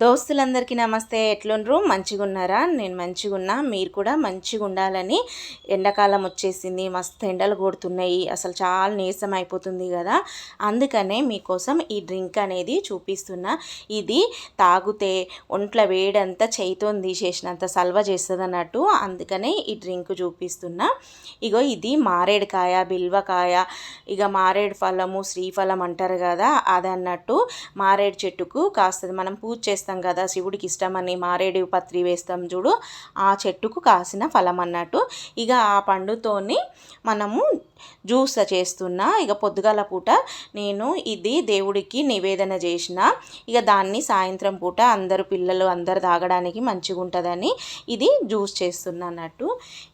దోస్తులందరికీ నమస్తే. ఎట్లుండ్రు? మంచిగా ఉన్నారా నేను మంచిగున్నా. మీరు కూడా మంచిగా ఉండాలని ఎండాకాలం వచ్చేసింది. మస్తు ఎండలు కొడుతున్నాయి. అసలు చాలా నీరసం అయిపోతుంది కదా. అందుకనే మీకోసం ఈ డ్రింక్ అనేది చూపిస్తున్నా. ఇది తాగితే ఒంట్లో వేడంతా చేయితో తీసేసినంత సల్వ చేస్తుంది అన్నట్టు అందుకనే ఈ డ్రింక్ చూపిస్తున్నా. ఇగో ఇది మారేడుకాయ బిల్వకాయ ఇక మారేడు ఫలము శ్రీఫలం అంటారు కదా అది అన్నట్టు మారేడు చెట్టుకు కాస్తుంది. మనం పూజ చేస్తాం వేస్తాం కదా శివుడికి ఇష్టమని మారేడు పత్రి వేస్తాం చూడు ఆ చెట్టుకు కాసిన ఫలం అన్నట్టు. ఇక ఆ పండుతోని మనము జ్యూస్ చేస్తున్నా. ఇక పొద్దుగాల పూట నేను ఇది దేవుడికి నివేదన చేసిన. ఇక దాన్ని సాయంత్రం పూట అందరు పిల్లలు అందరు తాగడానికి మంచిగా ఉంటుందని ఇది జ్యూస్ చేస్తున్నా అన్నట్టు.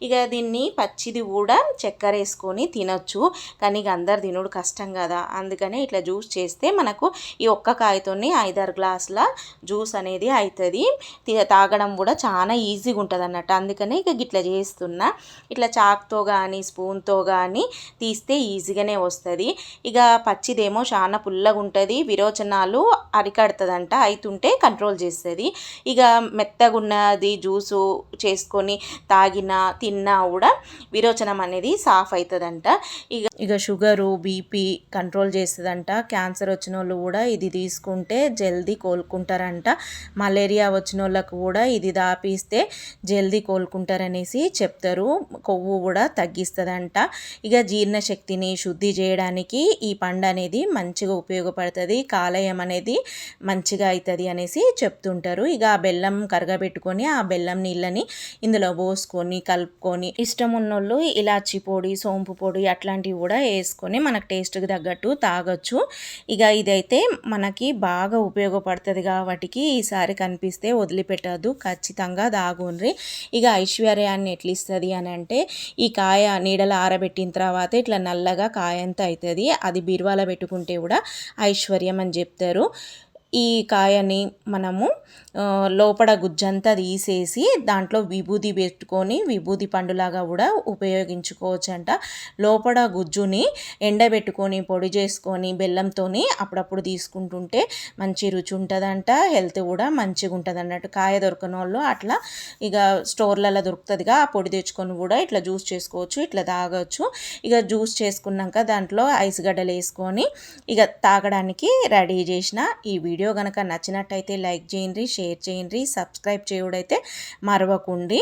ఇక దీన్ని పచ్చిది కూడా చక్కెర వేసుకొని తినొచ్చు. కానీ ఇక అందరు తినుడు కష్టం కదా. అందుకనే ఇట్లా జ్యూస్ చేస్తే మనకు ఈ ఒక్క కాయతోని ఐదారు గ్లాసుల జ్యూస్ అనేది అవుతుంది తాగడం కూడా చాలా ఈజీగా ఉంటుంది అన్నట్టు అందుకనే ఇక ఇట్లా చేస్తున్నా. ఇట్లా చాక్తో కానీ స్పూన్తో కానీ తీస్తే ఈజీగానే వస్తుంది. ఇక పచ్చిదేమో చాలా పుల్లగా ఉంటుంది విరోచనాలు అరికడుతుందంట అవుతుంటే కంట్రోల్ చేస్తుంది. ఇక మెత్తగా ఉన్నది జ్యూసు చేసుకొని తాగినా తిన్నా కూడా విరోచనం అనేది సాఫ్ అవుతుందంట ఇక ఇక షుగరు బీపీ కంట్రోల్ చేస్తుందంట. క్యాన్సర్ వచ్చిన వాళ్ళు కూడా ఇది తీసుకుంటే జల్దీ కోలుకుంటారంట. మలేరియా వచ్చిన వాళ్ళకు కూడా ఇది దాపిస్తే జల్దీ కోలుకుంటారనేసి చెప్తారు. కొవ్వు కూడా తగ్గిస్తుందంట. ఇక జీర్ణశక్తిని శుద్ధి చేయడానికి ఈ పండు అనేది మంచిగా ఉపయోగపడుతుంది. కాలేయం అనేది మంచిగా అవుతుంది అనేసి చెప్తుంటారు. ఇక ఆ బెల్లం కరగబెట్టుకొని ఆ బెల్లం నీళ్ళని ఇందులో పోసుకొని కలుపుకొని ఇష్టం ఉన్నోళ్ళు ఇలాచి పొడి సోంపు పొడి అట్లాంటివి కూడా వేసుకొని మనకు టేస్ట్కి తగ్గట్టు తాగొచ్చు. ఇక ఇదైతే మనకి బాగా ఉపయోగపడుతుంది కాబట్టి ఈసారి కనిపిస్తే వదిలిపెట్టద్దు. ఖచ్చితంగా దాగుండ్రి ఇక ఐశ్వర్యాన్ని ఎట్లిస్తుంది అని అంటే ఈ కాయ నీడలు ఆరబెట్టిన తర్వాత తర్వాత ఇట్లా నల్లగా కాయంత అవుతుంది అది బీరువాలో పెట్టుకుంటే కూడా ఐశ్వర్యం అని చెప్తారు. ఈ కాయని మనము లోపల గుజ్జంతా తీసేసి దాంట్లో విభూది పెట్టుకొని విభూది పండులాగా కూడా ఉపయోగించుకోవచ్చు అంట లోపల గుజ్జుని ఎండబెట్టుకొని పొడి చేసుకొని బెల్లంతో అప్పుడప్పుడు తీసుకుంటుంటే మంచి రుచి ఉంటుందంట హెల్త్ కూడా మంచిగా ఉంటుంది అన్నట్టు కాయ దొరకని వాళ్ళు అట్లా ఇక స్టోర్లలో దొరుకుతుందిగా ఆ పొడి తెచ్చుకొని కూడా ఇట్లా జ్యూస్ చేసుకోవచ్చు ఇట్లా తాగొచ్చు. ఇక జ్యూస్ చేసుకున్నాక దాంట్లో ఐస్ గడ్డలు వేసుకొని ఇక తాగడానికి రెడీ చేసిన ఈ వీడియో వీడియో కనుక నచ్చినట్టయితే లైక్ చేయండి షేర్ చేయండి సబ్స్క్రైబ్ చేయడైతే మరవకుండి.